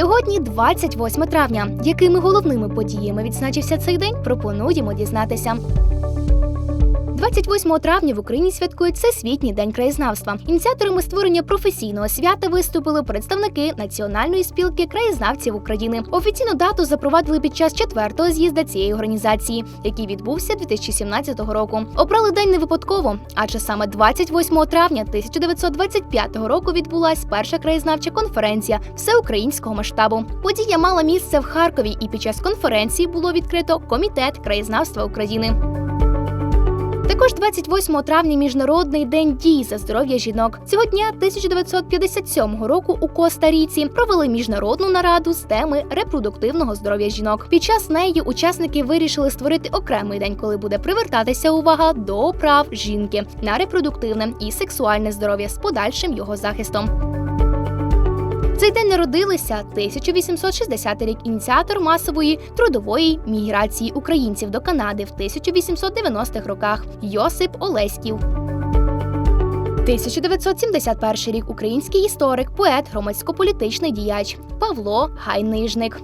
Сьогодні 28 травня. Якими головними подіями відзначився цей день, пропонуємо дізнатися. 28 травня в Україні святкують Всесвітній день краєзнавства. Ініціаторами створення професійного свята виступили представники Національної спілки краєзнавців України. Офіційну дату запровадили під час четвертого з'їзда цієї організації, який відбувся 2017 року. Обрали день не випадково, адже саме 28 травня 1925 року відбулась перша краєзнавча конференція всеукраїнського масштабу. Подія мала місце в Харкові, і під час конференції було відкрито комітет краєзнавства України. Також 28 травня міжнародний день дій за здоров'я жінок. Цього дня 1957 року у Коста-Ріці провели міжнародну нараду з теми репродуктивного здоров'я жінок. Під час неї учасники вирішили створити окремий день, коли буде привертатися увага до прав жінки на репродуктивне і сексуальне здоров'я з подальшим його захистом. Цей день народилися 1860 рік ініціатор масової трудової міграції українців до Канади в 1890-х роках Йосип Олеськів. 1971 рік український історик, поет, громадсько-політичний діяч Павло Гайнижник.